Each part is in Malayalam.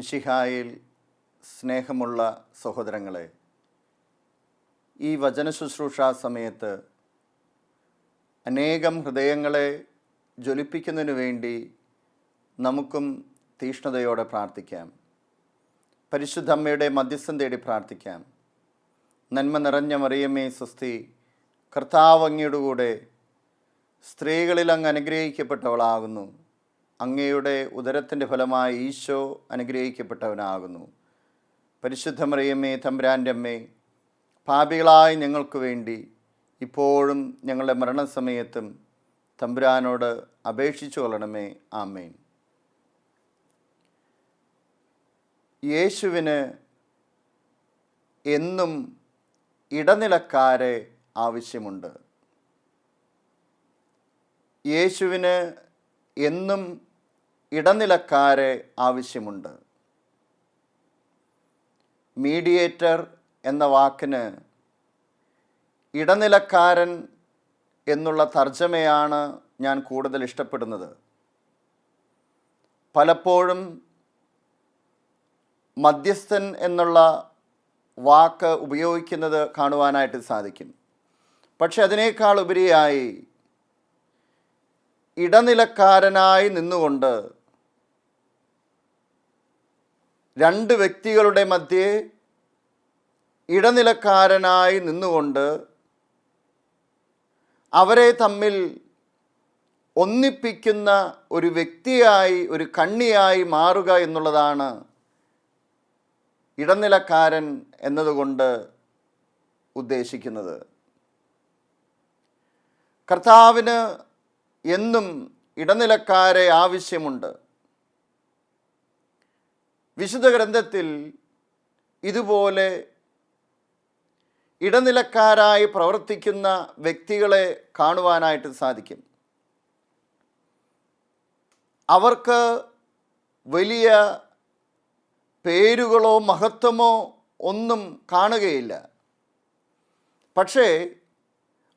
മിഷിഹായിൽ സ്നേഹമുള്ള സഹോദരങ്ങളെ ഈ വചന ശുശ്രൂഷ സമയത്ത് അനേകം ഹൃദയങ്ങളെ ജ്വലിപ്പിക്കുന്നതിനു വേണ്ടി നമുക്കും തീഷ്ണതയോടെ പ്രാർത്ഥിക്കാം. പരിശുദ്ധമ്മയുടെ മധ്യസ്ഥം തേടി പ്രാർത്ഥിക്കാം. നന്മ നിറഞ്ഞ മറിയമ്മേ സ്വസ്തി കർത്താവ് അങ്ങയുടെ കൂടെ സ്ത്രീകളിൽ അങ്ങ് അനുഗ്രഹിക്കപ്പെട്ടവളാകുന്നു. അങ്ങയുടെ ഉദരത്തിന്റെ ഫലമായി ഈശോ അനുഗ്രഹിക്കപ്പെട്ടവനാകുന്നു. പരിശുദ്ധമറിയമ്മേ തമ്പുരാന്റെ അമ്മേ പാപികളായ ഞങ്ങൾക്ക് വേണ്ടി ഇപ്പോഴും ഞങ്ങളുടെ മരണസമയത്തും തമ്പുരാനോട് അപേക്ഷിച്ചു കൊള്ളണമേ. ആമേൻ. യേശുവിന് എന്നും ഇടനിലക്കാരെ ആവശ്യമുണ്ട്. യേശുവിന് എന്നും ഇടനിലക്കാരെ ആവശ്യമുണ്ട്. മീഡിയേറ്റർ എന്ന വാക്കിന് ഇടനിലക്കാരൻ എന്നുള്ള തർജമയാണ് ഞാൻ കൂടുതൽ ഇഷ്ടപ്പെടുന്നത്. പലപ്പോഴും മധ്യസ്ഥൻ എന്നുള്ള വാക്ക് ഉപയോഗിക്കുന്നത് കാണുവാനായിട്ട് സാധിക്കും. പക്ഷെ അതിനേക്കാൾ ഉപരിയായി ഇടനിലക്കാരനായി നിന്നുകൊണ്ട് രണ്ട് വ്യക്തികളുടെ മധ്യേ ഇടനിലക്കാരനായി നിന്നുകൊണ്ട് അവരെ തമ്മിൽ ഒന്നിപ്പിക്കുന്ന ഒരു വ്യക്തിയായി ഒരു കണ്ണിയായി മാറുക എന്നുള്ളതാണ് ഇടനിലക്കാരൻ എന്നതുകൊണ്ട് ഉദ്ദേശിക്കുന്നത്. കർത്താവിന് എന്നും ഇടനിലക്കാരെ ആവശ്യമുണ്ട്. വിശുദ്ധ ഗ്രന്ഥത്തിൽ ഇതുപോലെ ഇടനിലക്കാരായി പ്രവർത്തിക്കുന്ന വ്യക്തികളെ കാണുവാനായിട്ട് സാധിക്കും. അവർക്ക് വലിയ പേരുകളോ മഹത്വമോ ഒന്നും കാണുകയില്ല. പക്ഷേ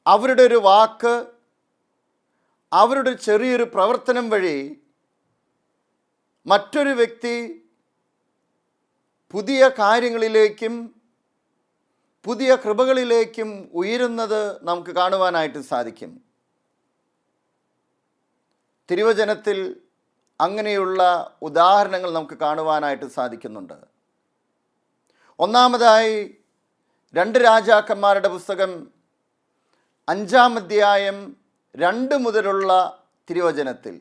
അവരുടെ ഒരു വാക്ക് അവരുടെ ചെറിയൊരു പ്രവർത്തനം വഴി മറ്റൊരു വ്യക്തി പുതിയ കാര്യങ്ങളിലേക്കും പുതിയ കൃപകളിലേക്കും ഉയരുന്നത് നമുക്ക് കാണുവാനായിട്ട് സാധിക്കും. തിരുവചനത്തിൽ അങ്ങനെയുള്ള ഉദാഹരണങ്ങൾ നമുക്ക് കാണുവാനായിട്ട് സാധിക്കുന്നുണ്ട്. ഒന്നാമതായി രണ്ട് രാജാക്കന്മാരുടെ പുസ്തകം അഞ്ചാം അധ്യായം രണ്ട് മുതലുള്ള തിരുവചനത്തിൽ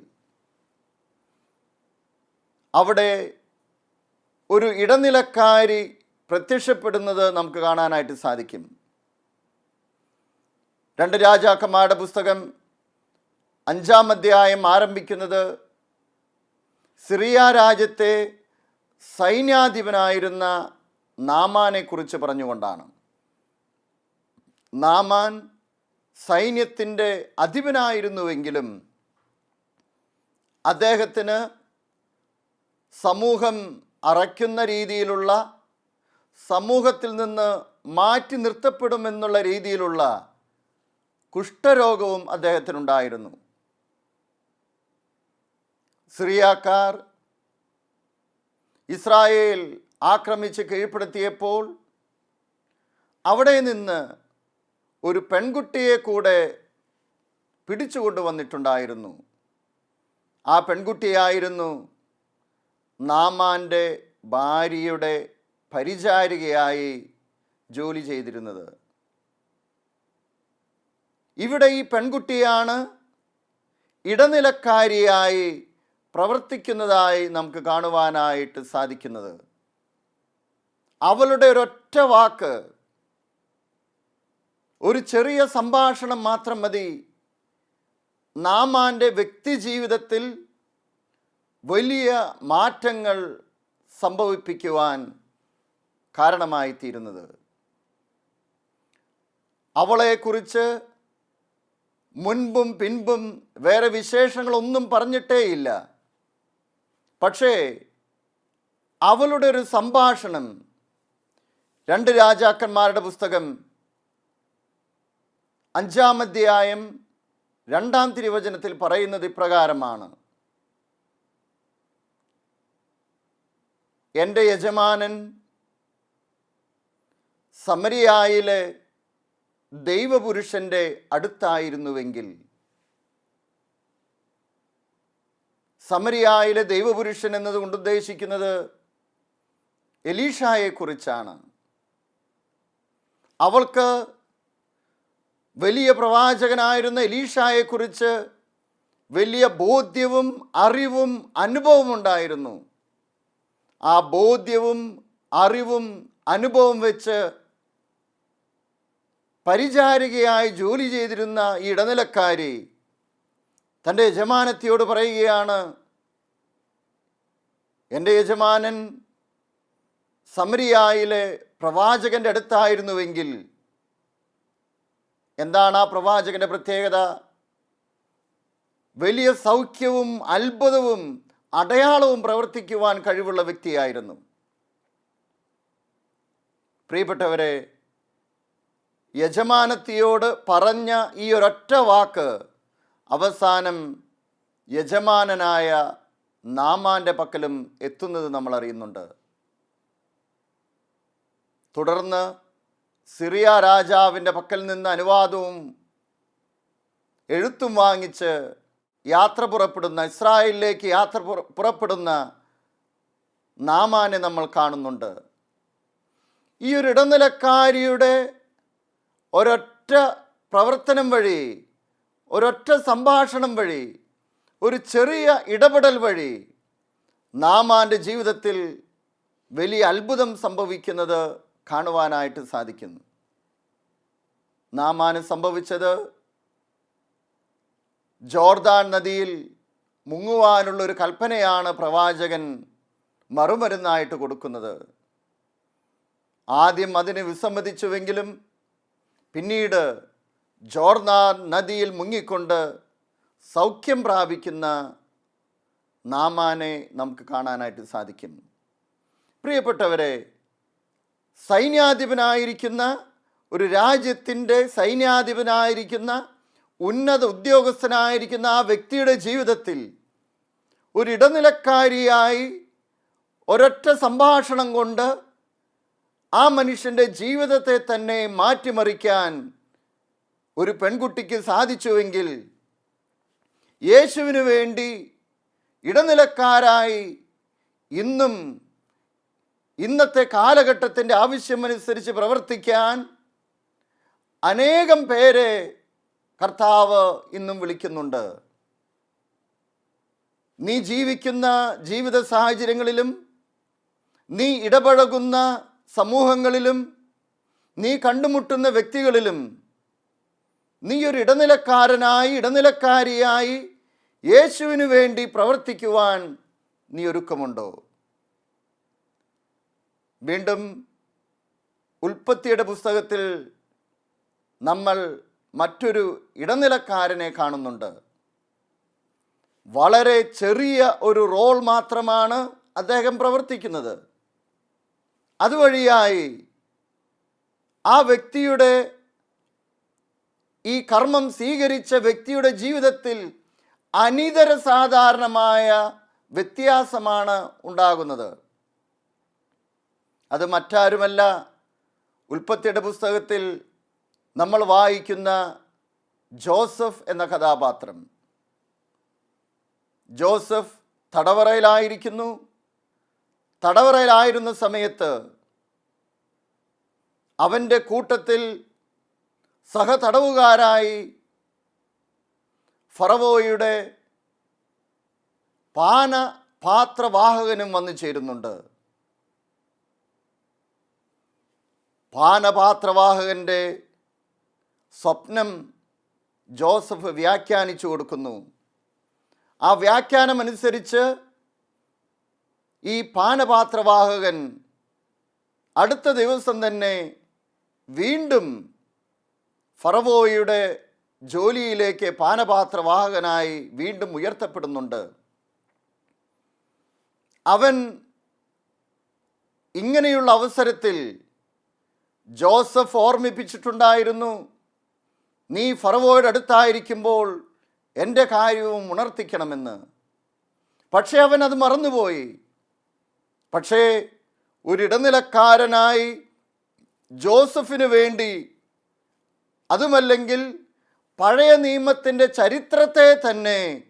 അവിടെ ഒരു ഇടനിലക്കാരി പ്രത്യക്ഷപ്പെടുന്നത് നമുക്ക് കാണാനായിട്ട് സാധിക്കും. രണ്ട് രാജാക്കന്മാരുടെ പുസ്തകം അഞ്ചാം അധ്യായം ആരംഭിക്കുന്നത് സിറിയ രാജ്യത്തെ സൈന്യാധിപനായിരുന്ന നാമാനെക്കുറിച്ച് പറഞ്ഞുകൊണ്ടാണ്. നാമാൻ സൈന്യത്തിന്റെ അധിപനായിരുന്നുവെങ്കിലും അദ്ദേഹത്തിന് സമൂഹം അറയ്ക്കുന്ന രീതിയിലുള്ള സമൂഹത്തിൽ നിന്ന് മാറ്റി നിർത്തപ്പെടുമെന്നുള്ള രീതിയിലുള്ള കുഷ്ഠരോഗവും അദ്ദേഹത്തിനുണ്ടായിരുന്നു. സിറിയാക്കാർ ഇസ്രായേൽ ആക്രമിച്ച് കീഴ്പ്പെടുത്തിയപ്പോൾ അവിടെ നിന്ന് ഒരു പെൺകുട്ടിയെ കൂടെ പിടിച്ചുകൊണ്ടുവന്നിട്ടുണ്ടായിരുന്നു. ആ പെൺകുട്ടിയായിരുന്നു നാമാന്റെ ഭാര്യയുടെ പരിചാരികയായി ജോലി ചെയ്തിരുന്നത്. ഇവിടെ ഈ പെൺകുട്ടിയാണ് ഇടനിലക്കാരിയായി പ്രവർത്തിക്കുന്നതായി നമുക്ക് കാണുവാനായിട്ട് സാധിക്കുന്നത്. അവളുടെ ഒരൊറ്റ വാക്ക് ഒരു ചെറിയ സംഭാഷണം മാത്രം മതി. നാമാന്റെ വ്യക്തി ജീവിതത്തിൽ വലിയ മാറ്റങ്ങൾ സംഭവിപ്പിക്കുവാൻ കാരണമായി തീരുന്നത് അവളെക്കുറിച്ച് മുൻപും പിൻപും വേറെ വിശേഷങ്ങളൊന്നും പറഞ്ഞിട്ടേയില്ല. പക്ഷേ അവളുടെ ഒരു സംഭാഷണം രണ്ട് രാജാക്കന്മാരുടെ പുസ്തകം അഞ്ചാം അധ്യായം രണ്ടാം തിരുവചനത്തിൽ പറയുന്നത് ഇപ്രകാരമാണ്. എന്റെ യജമാനൻ സമരിയായിലെ ദൈവപുരുഷന്റെ അടുത്തായിരുന്നുവെങ്കിൽ സമരിയായിലെ ദൈവപുരുഷൻ എന്നതുകൊണ്ട് ഉദ്ദേശിക്കുന്നത് എലീഷായെക്കുറിച്ചാണ്. അവൾക്ക് വലിയ പ്രവാചകനായിരുന്ന എലീഷായെക്കുറിച്ച് വലിയ ബോധ്യവും അറിവും അനുഭവവും ഉണ്ടായിരുന്നു ആ ബോധ്യവും അറിവും അനുഭവം വെച്ച് പരിചാരികയായി ജോലി ചെയ്തിരുന്ന ഈ ഇടനിലക്കാരി തന്റെ യജമാനത്തിയോട് പറയുകയാണ് എന്റെ യജമാനൻ സമരിയായിലെ പ്രവാചകന്റെ അടുത്തായിരുന്നുവെങ്കിൽ എന്താണ് ആ പ്രവാചകന്റെ പ്രത്യേകത? വലിയ സൗഖ്യവും അത്ഭുതവും അടയാളവും പ്രവർത്തിക്കുവാൻ കഴിവുള്ള വ്യക്തിയായിരുന്നു. പ്രിയപ്പെട്ടവരെ യജമാനത്തിയോട് പറഞ്ഞ ഈ ഒരൊറ്റ വാക്ക് അവസാനം യജമാനനായ നാമാന്റെ പക്കലും എത്തുന്നത് നമ്മൾ അറിയുന്നുണ്ട്. തുടർന്ന് സിറിയ രാജാവിന്റെ പക്കൽ നിന്ന് അനുവാദവും എഴുത്തും വാങ്ങിച്ച് യാത്ര പുറപ്പെടുന്ന ഇസ്രായേലിലേക്ക് യാത്ര പുറ- പുറപ്പെടുന്ന നാമാനെ നമ്മൾ കാണുന്നുണ്ട്. ഈ ഒരു ഇടനിലക്കാരിയുടെ ഒരൊറ്റ പ്രവർത്തനം വഴി ഒരൊറ്റ സംഭാഷണം വഴി ഒരു ചെറിയ ഇടപെടൽ വഴി നാമാന്റെ ജീവിതത്തിൽ വലിയ അത്ഭുതം സംഭവിക്കുന്നത് കാണുവാനായിട്ട് സാധിക്കുന്നു. നാമാന് സംഭവിച്ചത് ജോർദാൻ നദിയിൽ മുങ്ങുവാനുള്ള ഒരു കൽപ്പനയാണ് പ്രവാചകൻ മറുമരുന്നായിട്ട് കൊടുക്കുന്നത്. ആദ്യം അതിന് വിസമ്മതിച്ചുവെങ്കിലും പിന്നീട് ജോർദാൻ നദിയിൽ മുങ്ങിക്കൊണ്ട് സൗഖ്യം പ്രാപിക്കുന്ന നാമാനെ നമുക്ക് കാണാനായിട്ട് സാധിക്കും. പ്രിയപ്പെട്ടവരെ സൈന്യാധിപനായിരിക്കുന്ന ഒരു രാജ്യത്തിന്റെ സൈന്യാധിപനായിരിക്കുന്ന ഉന്നത ഉദ്യോഗസ്ഥനായിരിക്കുന്ന ആ വ്യക്തിയുടെ ജീവിതത്തിൽ ഒരിടനിലക്കാരിയായി ഒരൊറ്റ സംഭാഷണം കൊണ്ട് ആ മനുഷ്യന്റെ ജീവിതത്തെ തന്നെ മാറ്റിമറിക്കാൻ ഒരു പെൺകുട്ടിക്ക് സാധിച്ചുവെങ്കിൽ യേശുവിന് വേണ്ടി ഇടനിലക്കാരായി ഇന്നും ഇന്നത്തെ കാലഘട്ടത്തിന്റെ ആവശ്യമനുസരിച്ച് പ്രവർത്തിക്കാൻ അനേകം പേരെ കർത്താവ് ഇന്നും വിളിക്കുന്നുണ്ട്. നീ ജീവിക്കുന്ന ജീവിത സാഹചര്യങ്ങളിലും നീ ഇടപഴകുന്ന സമൂഹങ്ങളിലും നീ കണ്ടുമുട്ടുന്ന വ്യക്തികളിലും നീ ഒരു ഇടനിലക്കാരനായി ഇടനിലക്കാരിയായി യേശുവിനു വേണ്ടി പ്രവർത്തിക്കുവാൻ നീ ഒരുക്കമുണ്ടോ? വീണ്ടും ഉൽപ്പത്തിയുടെ പുസ്തകത്തിൽ നമ്മൾ മറ്റൊരു ഇടനിലക്കാരനെ കാണുന്നുണ്ട്. വളരെ ചെറിയ ഒരു റോൾ മാത്രമാണ് അദ്ദേഹം പ്രവർത്തിക്കുന്നത്. അതുവഴിയായി ആ വ്യക്തിയുടെ ഈ കർമ്മം സ്വീകരിച്ച വ്യക്തിയുടെ ജീവിതത്തിൽ അനിതര സാധാരണമായ വ്യത്യാസമാണ് ഉണ്ടാകുന്നത്. അത് മറ്റാരുമല്ല. ഉൽപ്പത്തിയുടെ പുസ്തകത്തിൽ നമ്മൾ വായിക്കുന്ന ജോസഫ് എന്ന കഥാപാത്രം. ജോസഫ് തടവറയിലായിരിക്കുന്നു. തടവറയിലായിരുന്ന സമയത്ത് അവന്റെ കൂട്ടത്തിൽ സഹതടവുകാരായി ഫറവോയുടെ പാന പാത്രവാഹകനും വന്നു ചേരുന്നുണ്ട്. പാനപാത്രവാഹകന്റെ സ്വപ്നം ജോസഫ് വ്യാഖ്യാനിച്ചു കൊടുക്കുന്നു. ആ വ്യാഖ്യാനം അനുസരിച്ച് ഈ പാനപാത്രവാഹകൻ അടുത്ത ദിവസം തന്നെ വീണ്ടും ഫറവോയുടെ ജോലിയിലേക്ക് പാനപാത്രവാഹകനായി വീണ്ടും ഉയർത്തപ്പെടുന്നുണ്ട്. അവൻ ഇങ്ങനെയുള്ള അവസരത്തിൽ ജോസഫ് ഓർമ്മിപ്പിച്ചിട്ടുണ്ടായിരുന്നു. നീ ഫറവോയുടെ അടുത്തായിരിക്കുമ്പോൾ എന്റെ കാര്യവും ഉണർത്തിക്കണമെന്ന്. പക്ഷേ അവൻ അത് മറന്നുപോയി. പക്ഷേ ഒരിടനിലക്കാരനായി ജോസഫിന് വേണ്ടി അതുമല്ലെങ്കിൽ പഴയ നിയമത്തിന്റെ ചരിത്രത്തെ തന്നെ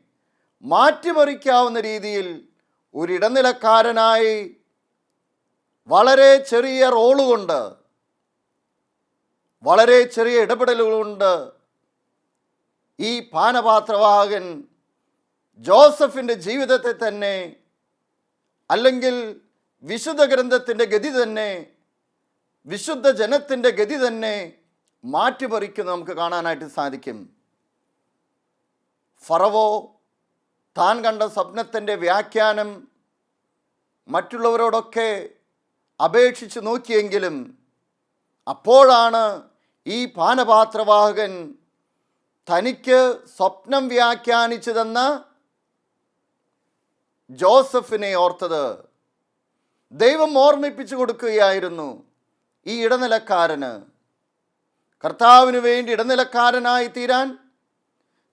മാറ്റിമറിക്കാവുന്ന രീതിയിൽ ഒരിടനിലക്കാരനായി വളരെ ചെറിയ റോളുകൊണ്ട് വളരെ ചെറിയ ഇടപെടലുകളുണ്ട്. ഈ പാനപാത്രവാഹകൻ ജോസഫിന്റെ ജീവിതത്തെ തന്നെ അല്ലെങ്കിൽ വിശുദ്ധ ഗ്രന്ഥത്തിന്റെ ഗതി തന്നെ വിശുദ്ധ ജനത്തിന്റെ ഗതി തന്നെ മാറ്റിമറിക്കുന്നത് നമുക്ക് കാണാനായിട്ട് സാധിക്കും. ഫറവോ താൻ കണ്ട സ്വപ്നത്തിന്റെ വ്യാഖ്യാനം മറ്റുള്ളവരോടൊക്കെ അപേക്ഷിച്ച് നോക്കിയെങ്കിലും അപ്പോഴാണ് ഈ പാനപാത്രവാഹകൻ തനിക്ക് സ്വപ്നം വ്യാഖ്യാനിച്ചു തന്ന ജോസഫിനെ ഓർത്തത്. ദൈവം ഓർമ്മിപ്പിച്ചു കൊടുക്കുകയായിരുന്നു ഈ ഇടനിലക്കാരന്. കർത്താവിന് വേണ്ടി ഇടനിലക്കാരനായി തീരാൻ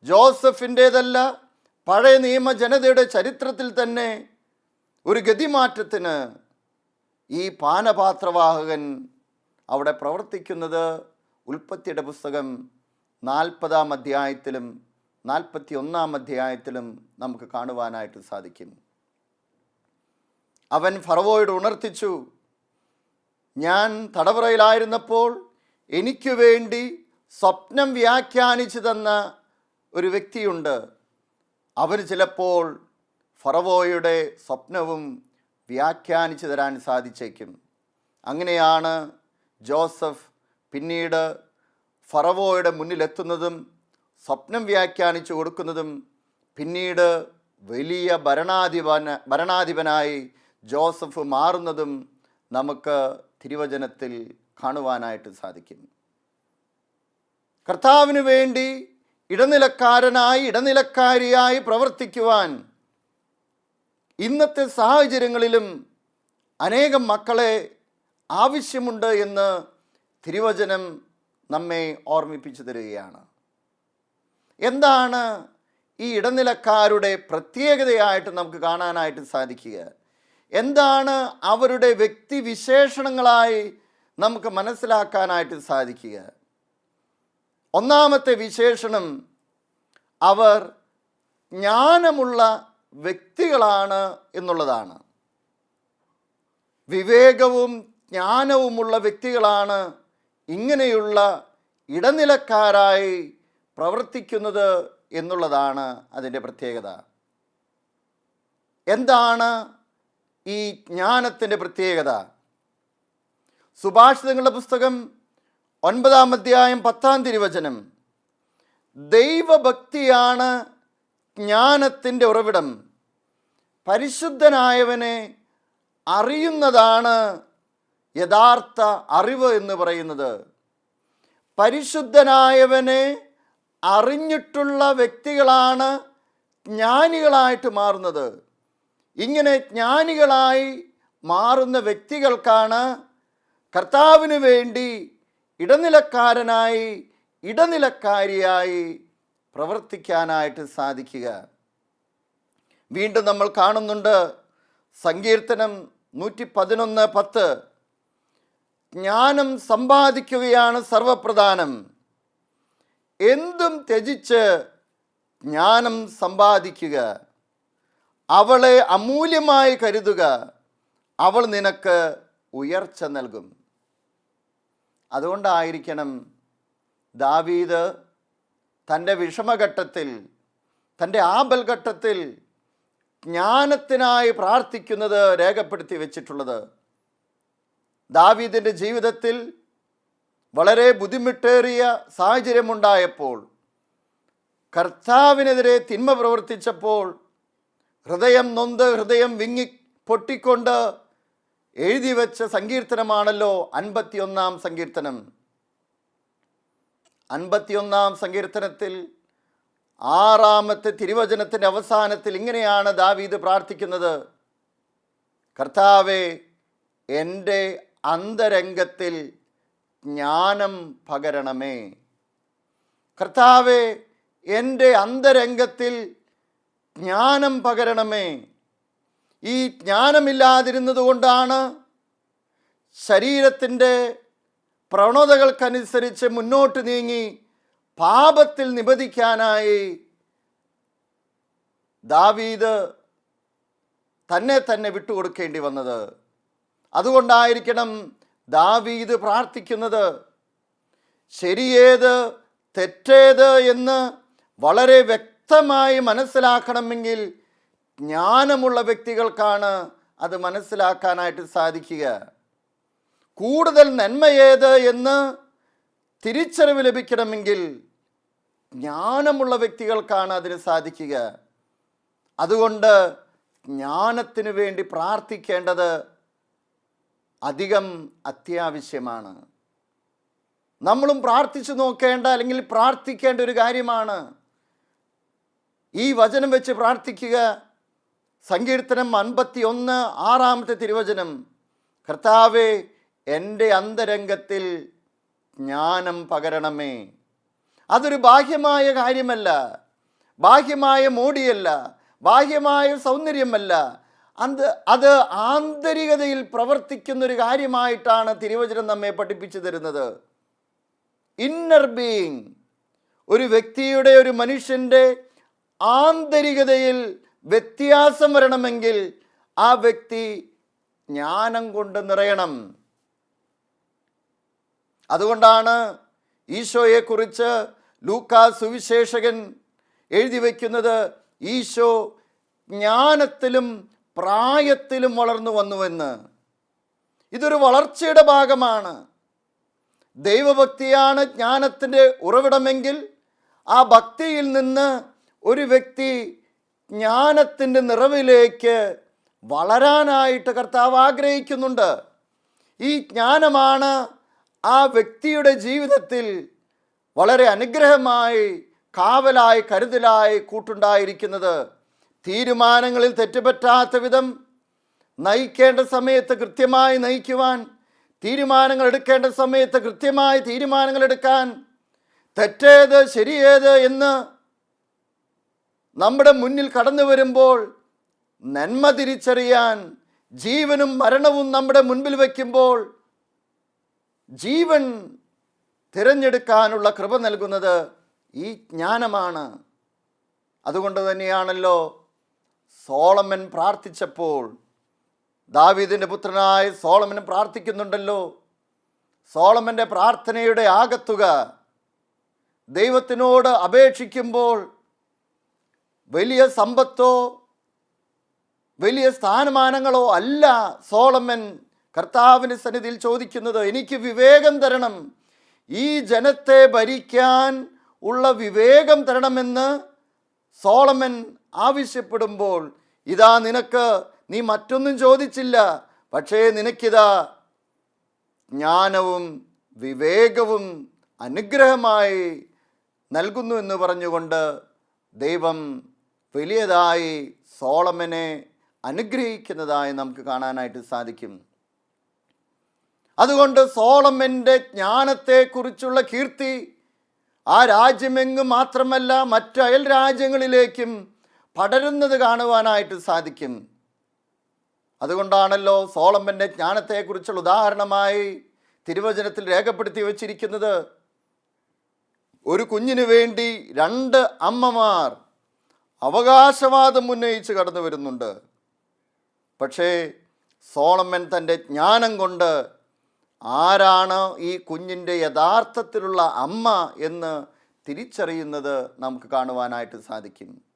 ജോസഫിന്റേതല്ല പഴയ നിയമ ജനതയുടെ ചരിത്രത്തിൽ തന്നെ ഒരു ഗതിമാറ്റത്തിന് ഈ പാനപാത്രവാഹകൻ അവിടെ പ്രവർത്തിക്കുന്നത് ഉൽപ്പത്തിയുടെ പുസ്തകം നാൽപ്പതാം അധ്യായത്തിലും നാൽപ്പത്തി ഒന്നാം അധ്യായത്തിലും നമുക്ക് കാണുവാനായിട്ട് സാധിക്കും. അവൻ ഫറവോയോട് ഉണർത്തിച്ചു ഞാൻ തടവറയിലായിരുന്നപ്പോൾ എനിക്ക് വേണ്ടി സ്വപ്നം വ്യാഖ്യാനിച്ചു തന്ന ഒരു വ്യക്തിയുണ്ട്. അവർ ചിലപ്പോൾ ഫറവോയുടെ സ്വപ്നവും വ്യാഖ്യാനിച്ചു തരാൻ സാധിച്ചേക്കും. അങ്ങനെയാണ് ജോസഫ് പിന്നീട് ഫറവോയുടെ മുന്നിലെത്തുന്നതും സ്വപ്നം വ്യാഖ്യാനിച്ചു കൊടുക്കുന്നതും പിന്നീട് വലിയ ഭരണാധിപന ഭരണാധിപനായി ജോസഫ് മാറുന്നതും നമുക്ക് തിരുവചനത്തിൽ കാണുവാനായിട്ട് സാധിക്കും. കർത്താവിന് വേണ്ടി ഇടനിലക്കാരനായി ഇടനിലക്കാരിയായി പ്രവർത്തിക്കുവാൻ ഇന്നത്തെ സാഹചര്യങ്ങളിലും അനേകം മക്കളെ ആവശ്യമുണ്ട് എന്ന് തിരുവചനം നമ്മെ ഓർമ്മിപ്പിച്ചു തരികയാണ്. എന്താണ് ഈ ഇടനിലക്കാരുടെ പ്രത്യേകതയായിട്ട് നമുക്ക് കാണാനായിട്ട് സാധിക്കുക? എന്താണ് അവരുടെ വ്യക്തിവിശേഷണങ്ങളായി നമുക്ക് മനസ്സിലാക്കാനായിട്ട് സാധിക്കുക? ഒന്നാമത്തെ വിശേഷണം അവർ ജ്ഞാനമുള്ള വ്യക്തികളാണ് എന്നുള്ളതാണ്. വിവേകവും ജ്ഞാനവുമുള്ള വ്യക്തികളാണ് ഇങ്ങനെയുള്ള ഇടനിലക്കാരായി പ്രവർത്തിക്കുന്നത് എന്നുള്ളതാണ് അതിന്റെ പ്രത്യേകത. എന്താണ് ഈ ജ്ഞാനത്തിന്റെ പ്രത്യേകത? സുഭാഷിതങ്ങളുടെ പുസ്തകം ഒൻപതാം അധ്യായം പത്താം തിരുവചനം. ദൈവഭക്തിയാണ് ജ്ഞാനത്തിന്റെ ഉറവിടം. പരിശുദ്ധനായവനെ അറിയുന്നതാണ് യഥാർത്ഥ അറിവ് എന്ന് പറയുന്നത് പരിശുദ്ധനായവനെ അറിഞ്ഞിട്ടുള്ള വ്യക്തികളാണ് ജ്ഞാനികളായിട്ട് മാറുന്നത്. ഇങ്ങനെ ജ്ഞാനികളായി മാറുന്ന വ്യക്തികൾക്കാണ് കർത്താവിന് വേണ്ടി ഇടനിലക്കാരനായി ഇടനിലക്കാരിയായി പ്രവർത്തിക്കാനായിട്ട് സാധിക്കുക. വീണ്ടും നമ്മൾ കാണുന്നുണ്ട് സങ്കീർത്തനം നൂറ്റി പതിനൊന്ന് പത്ത്. ജ്ഞാനം സമ്പാദിക്കുകയാണ് സർവപ്രധാനം. എന്തും ത്യജിച്ച് ജ്ഞാനം സമ്പാദിക്കുക. അവളെ അമൂല്യമായി കരുതുക. അവൾ നിനക്ക് ഉയർച്ച നൽകും. അതുകൊണ്ടായിരിക്കണം ദാവീദ് തന്റെ വിഷമഘട്ടത്തിൽ തന്റെ ആപൽഘട്ടത്തിൽ ജ്ഞാനത്തിനായി പ്രാർത്ഥിക്കുന്നത് രേഖപ്പെടുത്തി വെച്ചിട്ടുള്ളത്. ദാവീദിന്റെ ജീവിതത്തിൽ വളരെ ബുദ്ധിമുട്ടേറിയ സാഹചര്യമുണ്ടായപ്പോൾ കർത്താവിനെതിരെ തിന്മ പ്രവർത്തിച്ചപ്പോൾ ഹൃദയം നൊന്ത് ഹൃദയം വിങ്ങി പൊട്ടിക്കൊണ്ട് എഴുതി വച്ച സങ്കീർത്തനമാണല്ലോ അൻപത്തിയൊന്നാം സങ്കീർത്തനം. അൻപത്തിയൊന്നാം സങ്കീർത്തനത്തിൽ ആറാമത്തെ തിരുവചനത്തിന്റെ അവസാനത്തിൽ ഇങ്ങനെയാണ് ദാവീദ് പ്രാർത്ഥിക്കുന്നത്. കർത്താവെ എന്റെ അന്തരംഗത്തിൽ ജ്ഞാനം പകരണമേ. കർത്താവെ എന്റെ അന്തരംഗത്തിൽ ജ്ഞാനം പകരണമേ. ഈ ജ്ഞാനമില്ലാതിരുന്നത് കൊണ്ടാണ് ശരീരത്തിന്റെ പ്രവണതകൾക്കനുസരിച്ച് മുന്നോട്ട് നീങ്ങി പാപത്തിൽ നിബദിക്കാനായി ദാവീദ് തന്നെ തന്നെ വിട്ടുകൊടുക്കേണ്ടി വന്നത്. അതുകൊണ്ടായിരിക്കണം ദാവീദ് പ്രാർത്ഥിക്കുന്നത്. ശരിയേത് തെറ്റേത് എന്ന് വളരെ വ്യക്തമായി മനസ്സിലാക്കണമെങ്കിൽ ജ്ഞാനമുള്ള വ്യക്തികൾക്കാണ് അത് മനസ്സിലാക്കാനായിട്ട് സാധിക്കുക. കൂടുതൽ നന്മയേത് എന്ന് തിരിച്ചറിവ് ലഭിക്കണമെങ്കിൽ ജ്ഞാനമുള്ള വ്യക്തികൾക്കാണ് അതിന് സാധിക്കുക. അതുകൊണ്ട് ജ്ഞാനത്തിന് വേണ്ടി പ്രാർത്ഥിക്കേണ്ടത് അധികം അത്യാവശ്യമാണ്. നമ്മളും പ്രാർത്ഥിച്ചു നോക്കേണ്ട അല്ലെങ്കിൽ പ്രാർത്ഥിക്കേണ്ട ഒരു കാര്യമാണ്. ഈ വചനം വെച്ച് പ്രാർത്ഥിക്കുക. സങ്കീർത്തനം അൻപത്തി ഒന്ന് ആറാമത്തെ തിരുവചനം. കർത്താവെ എന്റെ അന്തരംഗത്തിൽ ജ്ഞാനം പകരണമേ. അതൊരു ബാഹ്യമായ കാര്യമല്ല. ബാഹ്യമായ മോടിയല്ല. ബാഹ്യമായ സൗന്ദര്യമല്ല. അത് അത് ആന്തരികതയിൽ പ്രവർത്തിക്കുന്ന ഒരു കാര്യമായിട്ടാണ് തിരുവചനം നമ്മെ പഠിപ്പിച്ചു തരുന്നത്. ഇന്നർ ബീയിങ് ഒരു വ്യക്തിയുടെ ഒരു മനുഷ്യന്റെ ആന്തരികതയിൽ വ്യത്യാസം വരണമെങ്കിൽ ആ വ്യക്തി ജ്ഞാനം കൊണ്ട് നിറയണം. അതുകൊണ്ടാണ് ഈശോയെക്കുറിച്ച് ലൂക്കാ സുവിശേഷകൻ എഴുതി വയ്ക്കുന്നത് ഈശോ ജ്ഞാനത്തിലും പ്രായത്തിലും വളർന്നു വന്നുവെന്ന്. ഇതൊരു വളർച്ചയുടെ ഭാഗമാണ്. ദൈവഭക്തിയാണ് ജ്ഞാനത്തിന്റെ ഉറവിടമെങ്കിൽ ആ ഭക്തിയിൽ നിന്ന് ഒരു വ്യക്തി ജ്ഞാനത്തിന്റെ നിറവിലേക്ക് വളരാനായിട്ട് കർത്താവ് ആഗ്രഹിക്കുന്നുണ്ട്. ഈ ജ്ഞാനമാണ് ആ വ്യക്തിയുടെ ജീവിതത്തിൽ വളരെ അനുഗ്രഹമായി കാവലായി കരുതലായി കൂട്ടുണ്ടായിരിക്കുന്നത്. തീരുമാനങ്ങളിൽ തെറ്റുപറ്റാത്ത വിധം നയിക്കേണ്ട സമയത്ത് കൃത്യമായി നയിക്കുവാൻ തീരുമാനങ്ങൾ എടുക്കേണ്ട സമയത്ത് കൃത്യമായി തീരുമാനങ്ങൾ എടുക്കാൻ തെറ്റേത് ശരിയേത് എന്ന് നമ്മുടെ മുന്നിൽ കടന്നു വരുമ്പോൾ നന്മ തിരിച്ചറിയാൻ ജീവനും മരണവും നമ്മുടെ മുൻപിൽ വയ്ക്കുമ്പോൾ ജീവൻ തിരഞ്ഞെടുക്കാനുള്ള കൃപ നൽകുന്നത് ഈ ജ്ഞാനമാണ്. അതുകൊണ്ട് തന്നെയാണല്ലോ സോളമൻ പ്രാർത്ഥിച്ചപ്പോൾ ദാവീദിന്റെ പുത്രനായ സോളമൻ പ്രാർത്ഥിക്കുന്നുണ്ടല്ലോ. സോളമന്റെ പ്രാർത്ഥനയുടെ ആകത്തുക ദൈവത്തിനോട് അപേക്ഷിക്കുമ്പോൾ വലിയ സമ്പത്തോ വലിയ സ്ഥാനമാനങ്ങളോ അല്ല സോളമൻ കർത്താവിന്റെ സന്നിധിയിൽ ചോദിക്കുന്നത്. എനിക്ക് വിവേകം തരണം. ഈ ജനത്തെ ഭരിക്കാൻ ഉള്ള വിവേകം തരണമെന്ന് സോളമൻ ആവശ്യപ്പെടുമ്പോൾ ഇതാ നിനക്ക് നീ മറ്റൊന്നും ചോദിച്ചില്ല. പക്ഷേ നിനക്കിതാ ജ്ഞാനവും വിവേകവും അനുഗ്രഹമായി നൽകുന്നു എന്ന് പറഞ്ഞുകൊണ്ട് ദൈവം വലിയതായി സോളമനെ അനുഗ്രഹിക്കുന്നതായി നമുക്ക് കാണാനായിട്ട് സാധിക്കും. അതുകൊണ്ട് സോളമന്റെ ജ്ഞാനത്തെക്കുറിച്ചുള്ള കീർത്തി ആ രാജ്യമെങ്ങും മാത്രമല്ല മറ്റ് അയൽ രാജ്യങ്ങളിലേക്കും പടരുന്നത് കാണുവാനായിട്ട് സാധിക്കും. അതുകൊണ്ടാണല്ലോ സോളമ്പന്റെ ജ്ഞാനത്തെക്കുറിച്ചുള്ള ഉദാഹരണമായി തിരുവചനത്തിൽ രേഖപ്പെടുത്തി വച്ചിരിക്കുന്നത്. ഒരു കുഞ്ഞിനു വേണ്ടി രണ്ട് അമ്മമാർ അവകാശവാദം ഉന്നയിച്ച് കടന്നു വരുന്നുണ്ട്. പക്ഷേ സോളമ്മൻ തന്റെ ജ്ഞാനം കൊണ്ട് ആരാണ് ഈ കുഞ്ഞിന്റെ യഥാർത്ഥത്തിലുള്ള അമ്മ എന്ന് തിരിച്ചറിയുന്നത് നമുക്ക് കാണുവാനായിട്ട് സാധിക്കും.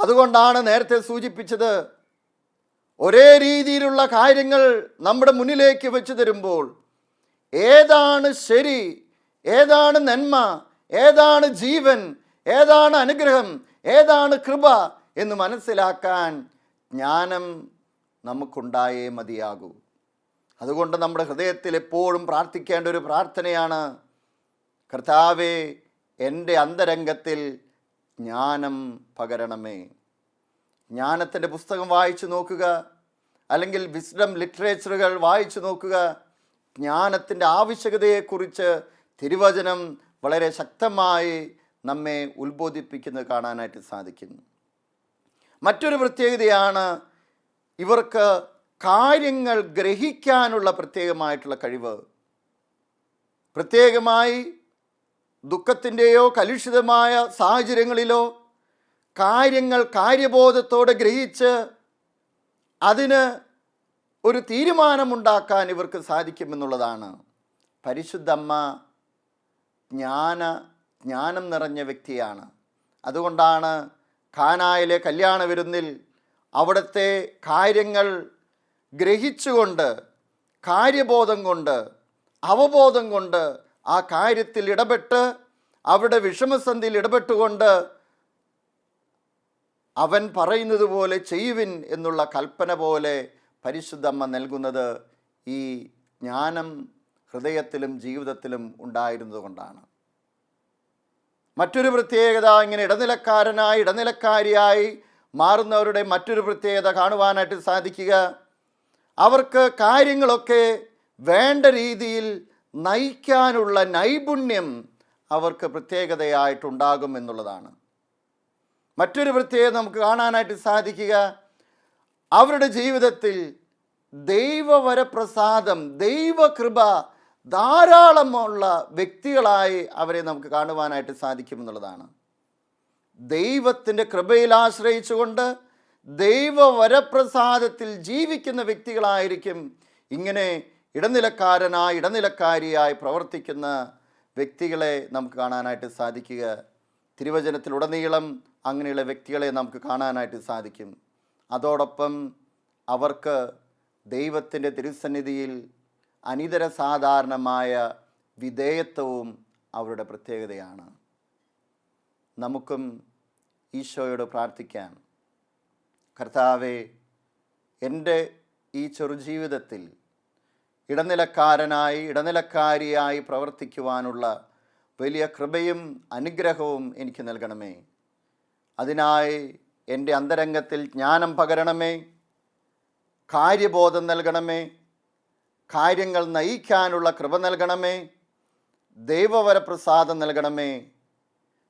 അതുകൊണ്ടാണ് നേരത്തെ സൂചിപ്പിച്ചത് ഒരേ രീതിയിലുള്ള കാര്യങ്ങൾ നമ്മുടെ മുന്നിലേക്ക് വെച്ച് തരുമ്പോൾ ഏതാണ് ശരി ഏതാണ് നന്മ ഏതാണ് ജീവൻ ഏതാണ് അനുഗ്രഹം ഏതാണ് കൃപ എന്ന് മനസ്സിലാക്കാൻ ജ്ഞാനം നമുക്കുണ്ടായേ മതിയാകൂ. അതുകൊണ്ട് നമ്മുടെ ഹൃദയത്തിൽ എപ്പോഴും പ്രാർത്ഥിക്കേണ്ട ഒരു പ്രാർത്ഥനയാണ് കർത്താവെ എന്റെ അന്തരംഗത്തിൽ ജ്ഞാനം പകരണമേ. ജ്ഞാനത്തിന്റെ പുസ്തകം വായിച്ചു നോക്കുക അല്ലെങ്കിൽ വിസ്ഡം ലിറ്ററേച്ചറുകൾ വായിച്ചു നോക്കുക ജ്ഞാനത്തിന്റെ ആവശ്യകതയെക്കുറിച്ച് തിരുവചനം വളരെ ശക്തമായി നമ്മെ ഉത്ബോധിപ്പിക്കുന്നത് കാണാനായിട്ട് സാധിക്കും. മറ്റൊരു പ്രത്യേകതയാണ് ഇവർക്ക് കാര്യങ്ങൾ ഗ്രഹിക്കാനുള്ള പ്രത്യേകമായിട്ടുള്ള കഴിവ്. പ്രത്യേകമായി ദുഃഖത്തിന്റെയോ കലുഷിതമായ സാഹചര്യങ്ങളിലോ കാര്യങ്ങൾ കാര്യബോധത്തോടെ ഗ്രഹിച്ച് അതിന് ഒരു തീരുമാനമുണ്ടാക്കാൻ ഇവർക്ക് സാധിക്കുമെന്നുള്ളതാണ്. പരിശുദ്ധമ്മ ജ്ഞാന ജ്ഞാനം നിറഞ്ഞ വ്യക്തിയാണ്. അതുകൊണ്ടാണ് ഖാനായിലെ കല്യാണ വിരുന്നിൽ അവിടുത്തെ കാര്യങ്ങൾ ഗ്രഹിച്ചുകൊണ്ട് കാര്യബോധം കൊണ്ട് അവബോധം കൊണ്ട് ആ കാര്യത്തിൽ ഇടപെട്ട് അവരുടെ വിഷമസന്ധിയിൽ ഇടപെട്ടുകൊണ്ട് അവൻ പറയുന്നത് പോലെ ചെയ്യുവിൻ എന്നുള്ള കൽപ്പന പോലെ പരിശുദ്ധമ്മ നൽകുന്നത് ഈ ജ്ഞാനം ഹൃദയത്തിലും ജീവിതത്തിലും ഉണ്ടായിരുന്നതുകൊണ്ടാണ് മറ്റൊരു പ്രത്യേകത ഇങ്ങനെ ഇടനിലക്കാരനായി ഇടനിലക്കാരിയായി മാറുന്നവരുടെ മറ്റൊരു പ്രത്യേകത കാണുവാനായിട്ട് സാധിക്കുക. അവർക്ക് കാര്യങ്ങളൊക്കെ വേണ്ട രീതിയിൽ നയിക്കാനുള്ള നൈപുണ്യം അവർക്ക് പ്രത്യേകതയായിട്ടുണ്ടാകും എന്നുള്ളതാണ്. മറ്റൊരു പ്രത്യേകത നമുക്ക് കാണാനായിട്ട് സാധിക്കുക. അവരുടെ ജീവിതത്തിൽ ദൈവവരപ്രസാദം ദൈവകൃപ ധാരാളമുള്ള വ്യക്തികളായി അവരെ നമുക്ക് കാണുവാനായിട്ട് സാധിക്കും എന്നുള്ളതാണ്. ദൈവത്തിന്റെ കൃപയിൽ ആശ്രയിച്ചുകൊണ്ട് ദൈവവരപ്രസാദത്തിൽ ജീവിക്കുന്ന വ്യക്തികളായിരിക്കും ഇങ്ങനെ ഇടനിലക്കാരനായി ഇടനിലക്കാരിയായി പ്രവർത്തിക്കുന്ന വ്യക്തികളെ നമുക്ക് കാണാനായിട്ട് സാധിക്കുക. തിരുവചനത്തിലുടനീളം അങ്ങനെയുള്ള വ്യക്തികളെ നമുക്ക് കാണാനായിട്ട് സാധിക്കും. അതോടൊപ്പം അവർക്ക് ദൈവത്തിന്റെ തിരുസന്നിധിയിൽ അനിതര സാധാരണമായ വിധേയത്വവും അവരുടെ പ്രത്യേകതയാണ്. നമുക്കും ഈശോയോട് പ്രാർത്ഥിക്കാം. കർത്താവെ എന്റെ ഈ ചെറുജീവിതത്തിൽ ഇടനിലക്കാരനായി ഇടനിലക്കാരിയായി പ്രവർത്തിക്കുവാനുള്ള വലിയ കൃപയും അനുഗ്രഹവും എനിക്ക് നൽകണമേ. അതിനായി എന്റെ അന്തരംഗത്തിൽ ജ്ഞാനം പകരണമേ. കാര്യബോധം നൽകണമേ. കാര്യങ്ങൾ നയിക്കാനുള്ള കൃപ നൽകണമേ. ദൈവവരപ്രസാദം നൽകണമേ.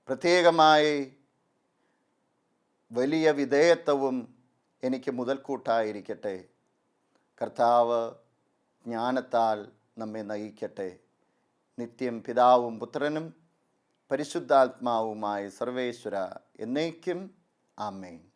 പ്രത്യേകമായി വലിയ വിധേയത്വവും എനിക്ക് മുതൽക്കൂട്ടായിരിക്കട്ടെ. കർത്താവ് ജ്ഞാനത്താൽ നമ്മെ നയിക്കട്ടെ. നിത്യം പിതാവും പുത്രനും പരിശുദ്ധാത്മാവുമായ സർവേശ്വര എന്നേക്കും. ആമേൻ.